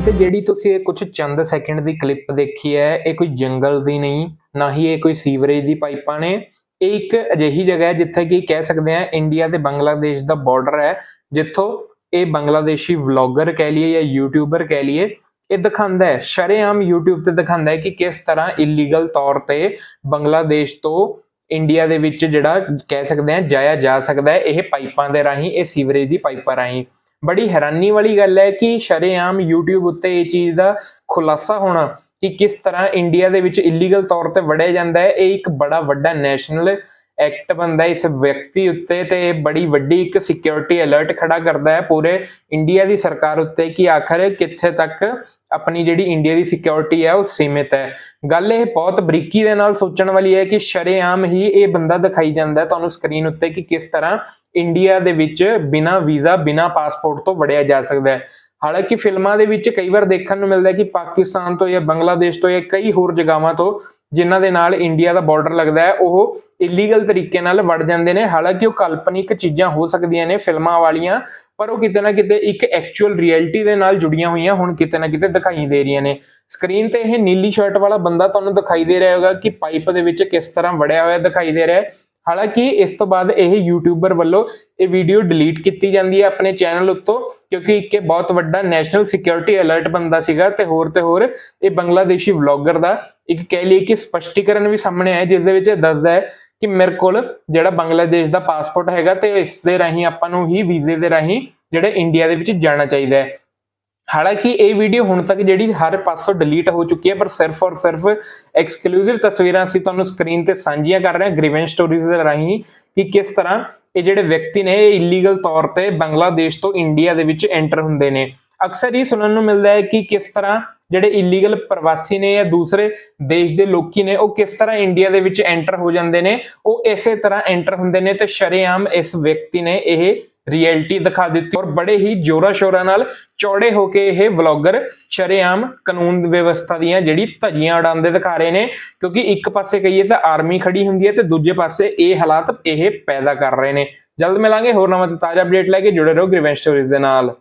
ਤੇ ਜਿਹੜੀ ਤੁਸੀਂ ਇਹ ਕੁਝ ਚੰਦ ਸੈਕਿੰਡ ਦੀ ਕਲਿੱਪ ਦੇਖੀ ਹੈ, ਇਹ ਕੋਈ ਜੰਗਲ ਦੀ ਨਹੀਂ, ਨਾ ਹੀ ਇਹ ਕੋਈ ਸੀਵਰੇਜ ਦੀ ਪਾਈਪਾਂ ਨੇ। ਇਹ ਇੱਕ ਅਜਿਹੀ ਜਗ੍ਹਾ ਹੈ ਜਿੱਥੇ ਕਿ ਕਹਿ ਸਕਦੇ ਆ ਇੰਡੀਆ ਤੇ ਬੰਗਲਾਦੇਸ਼ ਦਾ ਬਾਰਡਰ ਹੈ, ਜਿੱਥੋਂ ਇਹ ਬੰਗਲਾਦੇਸ਼ੀ ਵਲੌਗਰ ਕਹਿ ਲਈਏ ਜਾਂ ਯੂਟਿਊਬਰ ਕਹਿ ਲਈਏ, ਇਹ ਦਿਖਾਉਂਦਾ ਹੈ, ਸ਼ਰੇਆਮ YouTube ਤੇ ਦਿਖਾਉਂਦਾ ਹੈ ਕਿ ਕਿਸ ਤਰ੍ਹਾਂ ਇਲੀਗਲ ਤੌਰ ਤੇ ਬੰਗਲਾਦੇਸ਼ ਤੋਂ ਇੰਡੀਆ ਦੇ ਵਿੱਚ ਜਿਹੜਾ ਕਹਿ ਸਕਦੇ ਆ ਜਾਇਆ ਜਾ ਸਕਦਾ ਹੈ, ਇਹ ਪਾਈਪਾਂ ਦੇ ਰਾਹੀਂ, ਇਹ ਸੀਵਰੇਜ ਦੀ ਪਾਈਪਾਂ ਰਾਹੀਂ। ਬੜੀ ਹੈਰਾਨੀ ਵਾਲੀ ਗੱਲ ਹੈ ਕਿ ਸ਼ਰੇਆਮ YouTube ਉੱਤੇ ਇਹ ਚੀਜ਼ ਦਾ ਖੁਲਾਸਾ ਹੋਣਾ ਕਿ ਕਿਸ ਤਰ੍ਹਾਂ ਇੰਡੀਆ ਦੇ ਵਿੱਚ ਇਲੀਗਲ ਤੌਰ ਤੇ ਵੜਿਆ ਜਾਂਦਾ ਹੈ, ਇਹ ਇੱਕ ਬੜਾ ਵੱਡਾ ਨੈਸ਼ਨਲ ਐਕਟ ਬੰਦਾ ਇਸ ਵਿਅਕਤੀ ਉੱਤੇ ਤੇ ਇਹ ਬੜੀ ਵੱਡੀ ਇੱਕ ਸਿਕਿਉਰਿਟੀ ਅਲਰਟ ਖੜਾ ਕਰਦਾ ਹੈ ਪੂਰੇ ਇੰਡੀਆ ਦੀ ਸਰਕਾਰ ਉੱਤੇ ਕਿ ਆਖਰ ਕਿੱਥੇ ਤੱਕ ਆਪਣੀ ਜਿਹੜੀ ਇੰਡੀਆ ਦੀ ਸਿਕਿਉਰਿਟੀ ਹੈ ਉਹ ਸੀਮਿਤ ਹੈ। ਗੱਲ ਇਹ ਬਹੁਤ ਬਰੀਕੀ ਦੇ ਨਾਲ ਸੋਚਣ ਵਾਲੀ ਹੈ ਕਿ ਸ਼ਰੇਆਮ ਹੀ ਇਹ ਬੰਦਾ ਦਿਖਾਈ ਜਾਂਦਾ ਤੁਹਾਨੂੰ ਸਕਰੀਨ ਉੱਤੇ ਕਿ ਕਿਸ ਤਰ੍ਹਾਂ ਇੰਡੀਆ ਦੇ ਵਿੱਚ ਬਿਨਾ ਵੀਜ਼ਾ ਬਿਨਾ ਪਾਸਪੋਰਟ ਤੋਂ ਵੜਿਆ ਜਾ ਸਕਦਾ ਹੈ। ਹਾਲਾਂਕਿ ਫਿਲਮਾਂ ਦੇ ਵਿੱਚ ਕਈ ਵਾਰ ਦੇਖਣ ਨੂੰ ਮਿਲਦਾ ਹੈ ਕਿ ਪਾਕਿਸਤਾਨ ਤੋਂ ਜਾਂ ਬੰਗਲਾਦੇਸ਼ ਤੋਂ ਜਾਂ ਕਈ ਹੋਰ ਜਗ੍ਹਾਵਾਂ ਤੋਂ ਜਿਨ੍ਹਾਂ ਦੇ ਨਾਲ ਇੰਡੀਆ ਦਾ ਬਾਰਡਰ ਲੱਗਦਾ ਹੈ, ਉਹ ਇਲੀਗਲ ਤਰੀਕੇ ਨਾਲ ਵੜ ਜਾਂਦੇ ਨੇ। ਹਾਲਾਂਕਿ ਉਹ ਕਾਲਪਨਿਕ ਚੀਜ਼ਾਂ ਹੋ ਸਕਦੀਆਂ ਨੇ ਫਿਲਮਾਂ ਵਾਲੀਆਂ, ਪਰ ਉਹ ਕਿਤੇ ਨਾ ਕਿਤੇ ਇੱਕ ਐਕਚੁਅਲ ਰਿਐਲਿਟੀ ਦੇ ਨਾਲ ਜੁੜੀਆਂ ਹੋਈਆਂ ਹੁਣ ਕਿਤੇ ਨਾ ਕਿਤੇ ਦਿਖਾਈ ਦੇ ਰਹੀਆਂ ਨੇ। ਸਕਰੀਨ ਤੇ ਇਹ ਨੀਲੀ ਸ਼ਰਟ ਵਾਲਾ ਬੰਦਾ ਤੁਹਾਨੂੰ ਦਿਖਾਈ ਦੇ ਰਿਹਾ ਹੋਗਾ ਕਿ ਪਾਈਪ ਦੇ ਵਿੱਚ ਕਿਸ ਤਰ੍ਹਾਂ ਵੜਿਆ ਹੋਇਆ ਦਿਖਾਈ ਦੇ ਰਿਹਾ ਹੈ। ਹਾਲਾਂਕਿ ਇਸ ਤੋਂ ਬਾਅਦ ਇਹ ਯੂਟਿਊਬਰ ਵੱਲੋਂ ਇਹ ਵੀਡੀਓ ਡਿਲੀਟ ਕੀਤੀ ਜਾਂਦੀ ਹੈ ਆਪਣੇ ਚੈਨਲ ਉੱਤੋਂ, ਕਿਉਂਕਿ ਇੱਕ ਇਹ ਬਹੁਤ ਵੱਡਾ ਨੈਸ਼ਨਲ ਸਿਕਿਉਰਿਟੀ ਅਲਰਟ ਬੰਦਾ ਸੀਗਾ ਤੇ ਹੋਰ ਤੇ ਹੋਰ ਇਹ ਬੰਗਲਾਦੇਸ਼ੀ ਵਲੌਗਰ ਦਾ ਇੱਕ ਕਹਿ ਲਈਏ ਕਿ ਸਪਸ਼ਟੀਕਰਨ ਵੀ ਸਾਹਮਣੇ ਆਇਆ, ਜਿਸ ਦੇ ਵਿੱਚ ਇਹ ਦੱਸਦਾ ਹੈ ਕਿ ਮੇਰੇ ਕੋਲ ਜਿਹੜਾ ਬੰਗਲਾਦੇਸ਼ ਦਾ ਪਾਸਪੋਰਟ ਹੈਗਾ ਤੇ ਇਸ ਦੇ ਰਾਹੀਂ ਆਪਾਂ ਨੂੰ ਹੀ ਵੀਜ਼ੇ ਦੇ ਰਾਹੀਂ ਜਿਹੜੇ ਇੰਡੀਆ ਦੇ ਵਿੱਚ ਜਾਣਾ ਚਾਹੀਦਾ ਹੈ। ਹਾਲਾਂਕਿ ਇਹ ਵੀਡੀਓ ਹੁਣ ਤੱਕ ਜਿਹੜੀ ਹਰ ਪਾਸੋਂ ਡਿਲੀਟ ਹੋ ਚੁੱਕੀ ਹੈ, ਪਰ ਸਿਰਫ ਔਰ ਸਿਰਫ ਐਕਸਕਲੂਸਿਵ ਤਸਵੀਰਾਂ ਅਸੀਂ ਤੁਹਾਨੂੰ ਸਕਰੀਨ ਤੇ ਸਾਂਝੀਆਂ ਕਰ ਰਹੇ ਹਾਂ ਗ੍ਰੀਵੈਂਸ ਸਟੋਰੀਜ਼ ਦੇ ਰਾਹੀਂ ਕਿ ਕਿਸ ਤਰ੍ਹਾਂ ਇਹ ਜਿਹੜੇ ਵਿਅਕਤੀ ਨੇ, ਇਹ ਇਲੀਗਲ ਤੌਰ ਤੇ ਬੰਗਲਾਦੇਸ਼ ਤੋਂ ਇੰਡੀਆ ਦੇ ਵਿੱਚ ਐਂਟਰ ਹੁੰਦੇ ਨੇ। ਅਕਸਰ ਹੀ ਸੁਣਨ ਨੂੰ ਮਿਲਦਾ ਹੈ ਕਿ ਕਿਸ ਤਰ੍ਹਾਂ ਜਿਹੜੇ ਇਲੀਗਲ ਪ੍ਰਵਾਸੀ ਨੇ ਜਾਂ ਦੂਸਰੇ ਦੇਸ਼ ਦੇ ਲੋਕੀ ਨੇ, ਉਹ ਕਿਸ ਤਰ੍ਹਾਂ ਇੰਡੀਆ ਦੇ ਵਿੱਚ ਐਂਟਰ ਹੋ ਜਾਂਦੇ ਨੇ, ਉਹ ਇਸੇ ਤਰ੍ਹਾਂ ਐਂਟਰ ਹੁੰਦੇ ਨੇ ਤੇ ਸ਼ਰੇਆਮ ਇਸ ਵਿਅਕਤੀ ਨੇ ਇਹ ਰਿਐਲਿਟੀ ਦਿਖਾ ਦਿੱਤੀ ਔਰ ਬੜੇ ਹੀ ਜੋਰਾ ਸ਼ੋਰਾ ਨਾਲ ਚੌੜੇ ਹੋ ਕੇ ਇਹ ਵਲੌਗਰ ਸ਼ਰੇਆਮ ਕਾਨੂੰਨ ਵਿਵਸਥਾ ਦੀਆਂ ਜਿਹੜੀ ਧੱਜੀਆਂ ਉਡਾਉਂਦੇ ਦਿਖਾ ਰਹੇ ਨੇ, ਕਿਉਂਕਿ ਇੱਕ ਪਾਸੇ ਕਹੀਏ ਤਾਂ ਆਰਮੀ ਖੜੀ ਹੁੰਦੀ ਹੈ ਤੇ ਦੂਜੇ ਪਾਸੇ ਇਹ ਹਾਲਾਤ ਇਹ ਪੈਦਾ ਕਰ ਰਹੇ ਨੇ। ਜਲਦ ਮਿਲਾਂਗੇ, ਹੋਰ ਨਵਾਂ ਤੇ ਤਾਜ਼ਾ ਅਪਡੇਟ ਲੈ ਕੇ ਜੁੜੇ ਰਹੋ ਗ੍ਰੀਵੈਂਸ ਸਟੋਰੀਜ਼ ਦੇ ਨਾਲ।